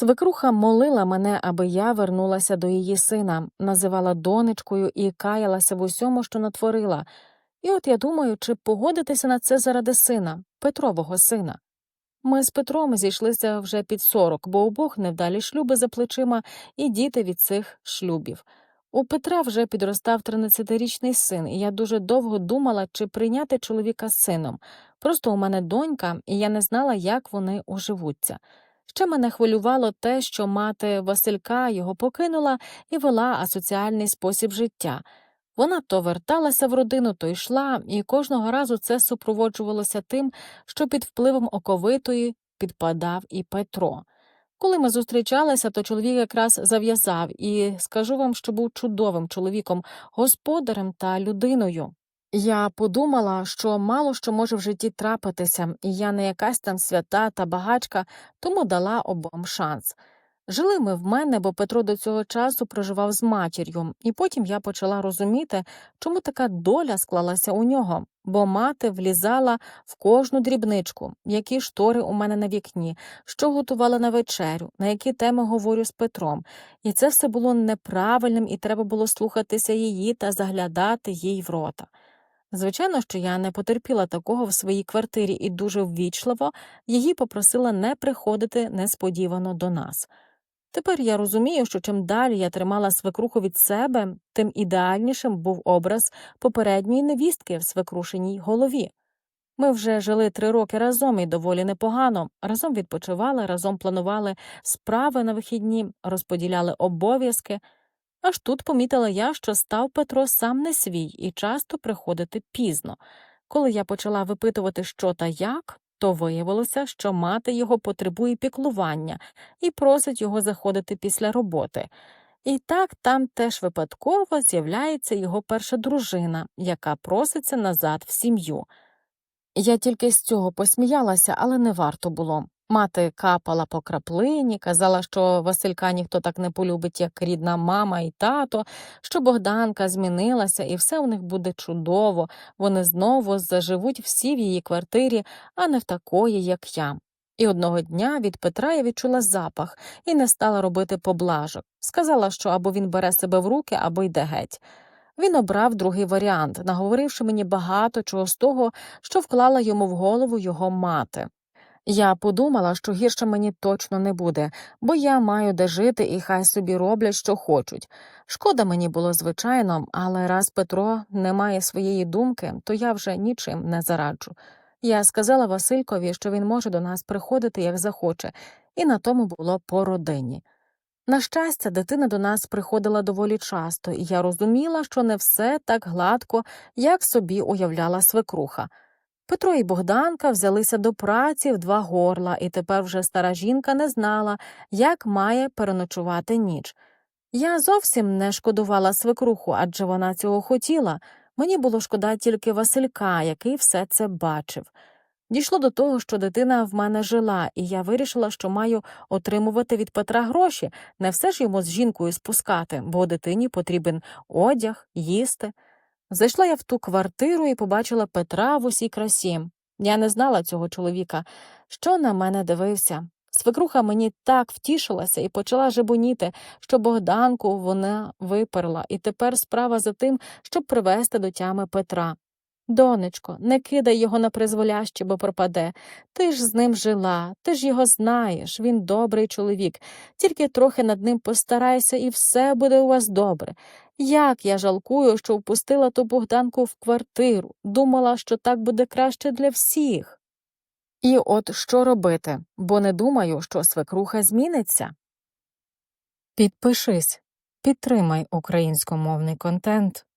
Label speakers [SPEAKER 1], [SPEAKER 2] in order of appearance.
[SPEAKER 1] Свекруха молила мене, аби я вернулася до її сина, називала донечкою і каялася в усьому, що натворила. І от я думаю, чи погодитися на це заради сина, Петрового сина. Ми з Петром зійшлися вже під сорок, бо обох невдалі шлюби за плечима і діти від цих шлюбів. У Петра вже підростав 13-річний син, і я дуже довго думала, чи прийняти чоловіка з сином. Просто у мене донька, і я не знала, як вони уживуться. Ще мене хвилювало те, що мати Василька його покинула і вела асоціальний спосіб життя. Вона то верталася в родину, то йшла, і кожного разу це супроводжувалося тим, що під впливом оковитої підпадав і Петро. Коли ми зустрічалися, то чоловік якраз зав'язав, і скажу вам, що був чудовим чоловіком, господарем та людиною. Я подумала, що мало що може в житті трапитися, і я не якась там свята та багачка, тому дала обом шанс. Жили ми в мене, бо Петро до цього часу проживав з матір'ю, і потім я почала розуміти, чому така доля склалася у нього, бо мати влізала в кожну дрібничку, які штори у мене на вікні, що готувала на вечерю, на які теми говорю з Петром. І це все було неправильним, і треба було слухатися її та заглядати їй в рота. Звичайно, що я не потерпіла такого в своїй квартирі і дуже ввічливо її попросила не приходити несподівано до нас. Тепер я розумію, що чим далі я тримала свекруху від себе, тим ідеальнішим був образ попередньої невістки в свекрушеній голові. Ми вже жили три роки разом і доволі непогано, разом відпочивали, разом планували справи на вихідні, розподіляли обов'язки. Аж тут помітила я, що став Петро сам не свій і часто приходити пізно. Коли я почала випитувати, що та як, то виявилося, що мати його потребує піклування і просить його заходити після роботи. І так там теж випадково з'являється його перша дружина, яка проситься назад в сім'ю. Я тільки з цього посміялася, але не варто було. Мати капала по краплині, казала, що Василька ніхто так не полюбить, як рідна мама і тато, що Богданка змінилася, і все у них буде чудово, вони знову заживуть всі в її квартирі, а не в такої, як я. І одного дня від Петра я відчула запах і не стала робити поблажок. Сказала, що або він бере себе в руки, або йде геть. Він обрав другий варіант, наговоривши мені багато чого з того, що вклала йому в голову його мати. Я подумала, що гірше мені точно не буде, бо я маю де жити і хай собі роблять, що хочуть. Шкода мені було, звичайно, але раз Петро не має своєї думки, то я вже нічим не зараджу. Я сказала Василькові, що він може до нас приходити, як захоче, і на тому було по родині. На щастя, дитина до нас приходила доволі часто, і я розуміла, що не все так гладко, як собі уявляла свекруха. Петро і Богданка взялися до праці в два горла, і тепер вже стара жінка не знала, як має переночувати ніч. Я зовсім не шкодувала свекруху, адже вона цього хотіла. Мені було шкода тільки Василька, який все це бачив. Дійшло до того, що дитина в мене жила, і я вирішила, що маю отримувати від Петра гроші, не все ж йому з жінкою спускати, бо дитині потрібен одяг, їсти. Зайшла я в ту квартиру і побачила Петра в усій красі. Я не знала цього чоловіка, що на мене дивився. Свекруха мені так втішилася і почала жебоніти, що Богданку вона виперла, і тепер справа за тим, щоб привести до тями Петра. Донечко, не кидай його на призволяще, бо пропаде. Ти ж з ним жила, ти ж його знаєш, він добрий чоловік, тільки трохи над ним постарайся, і все буде у вас добре. Як я жалкую, що впустила ту Богданку в квартиру, думала, що так буде краще для всіх. І от що робити, бо не думаю, що свекруха зміниться. Підпишись, підтримай українськомовний контент.